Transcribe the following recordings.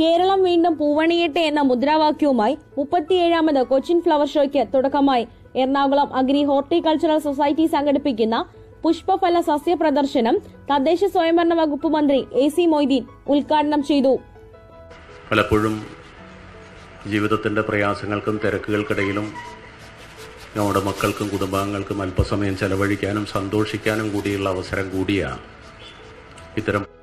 കേരളം വീണ്ടും പൂവണിയട്ടെ എന്ന മുദ്രാവാക്യവുമായി മുപ്പത്തിയേഴാമത് കൊച്ചിൻ ഫ്ലവർ ഷോയ്ക്ക് തുടക്കമായി. എറണാകുളം അഗ്രി ഹോർട്ടിക്കൾച്ചറൽ സൊസൈറ്റി സംഘടിപ്പിക്കുന്ന പുഷ്പഫല സസ്യ പ്രദർശനം തദ്ദേശ സ്വയംഭരണ വകുപ്പ് മന്ത്രി എ സി മൊയ്തീൻ ഉദ്ഘാടനം ചെയ്തു. പലപ്പോഴും ജീവിതത്തിന്റെ പ്രയാസങ്ങൾക്കും തിരക്കുകൾക്കിടയിലും നമ്മുടെ മക്കൾക്കും കുടുംബാംഗങ്ങൾക്കും അല്പസമയം ചെലവഴിക്കാനും സന്തോഷിക്കാനും കൂടിയുള്ള അവസരം കൂടിയാണ്. ഇത്തരം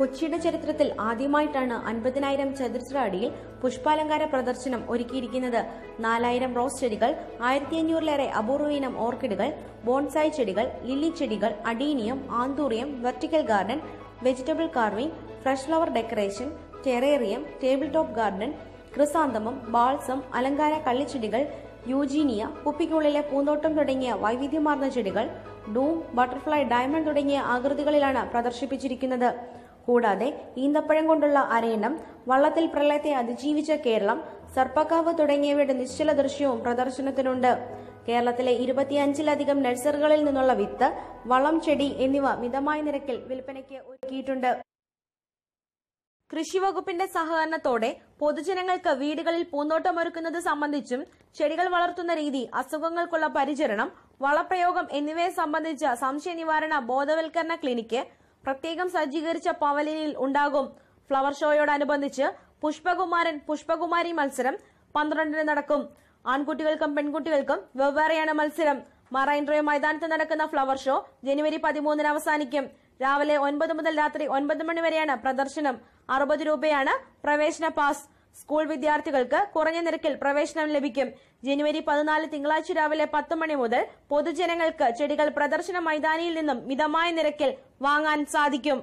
കൊച്ചിയുടെ ചരിത്രത്തിൽ ആദ്യമായിട്ടാണ് അൻപതിനായിരം ചതുരശ്ര അടിയിൽ പുഷ്പാലങ്കാര പ്രദർശനം ഒരുക്കിയിരിക്കുന്നത്. നാലായിരം റോസ് ചെടികൾ ആയിരത്തി അഞ്ഞൂറിലേറെ അപൂർവ ഇനം ഓർക്കിഡുകൾ ബോൺസായി ചെടികൾ ലില്ലി ചെടികൾ adenium anthurium vertical garden vegetable carving fresh flower decoration terrarium table top garden chrysanthemum balsam അലങ്കാര കള്ളിച്ചെടികൾ യൂജീനിയ കുപ്പിക്കുള്ളിലെ പൂന്തോട്ടം തുടങ്ങിയ വൈവിധ്യമാർന്ന ചെടികൾ ഡൂം ബട്ടർഫ്ലൈ ഡയമണ്ട് തുടങ്ങിയ ആകൃതികളിലാണ് പ്രദർശിപ്പിച്ചിരിക്കുന്നത്. കൂടാതെ ഈന്തപ്പഴം കൊണ്ടുള്ള അരയണം വള്ളത്തിൽ പ്രളയത്തെ അതിജീവിച്ച കേരളം സർപ്പക്കാവ് തുടങ്ങിയവയുടെ നിശ്ചല ദൃശ്യവും പ്രദർശനത്തിനുണ്ട്. കേരളത്തിലെ ഇരുപത്തിയഞ്ചിലധികം നഴ്സറികളിൽ നിന്നുള്ള വിത്ത് വളം ചെടി എന്നിവ മിതമായ നിരക്കിൽ വിൽപ്പനയ്ക്ക് ഒരുക്കിയിട്ടുണ്ട്. കൃഷിവകുപ്പിന്റെ സഹകരണത്തോടെ പൊതുജനങ്ങൾക്ക് വീടുകളിൽ പൂന്തോട്ടമൊരുക്കുന്നത് സംബന്ധിച്ചും ചെടികൾ വളർത്തുന്ന രീതി അസുഖങ്ങൾക്കുള്ള പരിചരണം വളപ്രയോഗം എന്നിവയെ സംബന്ധിച്ച സംശയ നിവാരണ ബോധവൽക്കരണ ക്ലിനിക്ക് പ്രത്യേകം സജ്ജീകരിച്ച പവലിനിൽ ഉണ്ടാകും. ഫ്ലവർ ഷോയോടനുബന്ധിച്ച് പുഷ്പകുമാരൻ പുഷ്പകുമാരി മത്സരം പന്ത്രണ്ടിന് നടക്കും. ആൺകുട്ടികൾക്കും പെൺകുട്ടികൾക്കും വെവ്വേറെയാണ് മത്സരം. മറൈൻ ഡ്രൈവ് മൈതാനത്ത് നടക്കുന്ന ഫ്ലവർ ഷോ ജനുവരി പതിമൂന്നിന് അവസാനിക്കും. രാവിലെ ഒൻപത് മുതൽ രാത്രി ഒൻപത് മണി വരെയാണ് പ്രദർശനം. അറുപത് രൂപയാണ് പ്രവേശന പാസ് സ്കൂൾ വിദ്യാർത്ഥികൾക്ക് കുറഞ്ഞ നിരക്കിൽ പ്രവേശനം ലഭിക്കും. ജനുവരി പതിനാല് തിങ്കളാഴ്ച രാവിലെ പത്ത് മണി മുതൽ പൊതുജനങ്ങൾക്ക് ചെടികൾ പ്രദർശന മൈതാനിയിൽ നിന്നും മിതമായ നിരക്കിൽ വാങ്ങാൻ സാധിക്കും.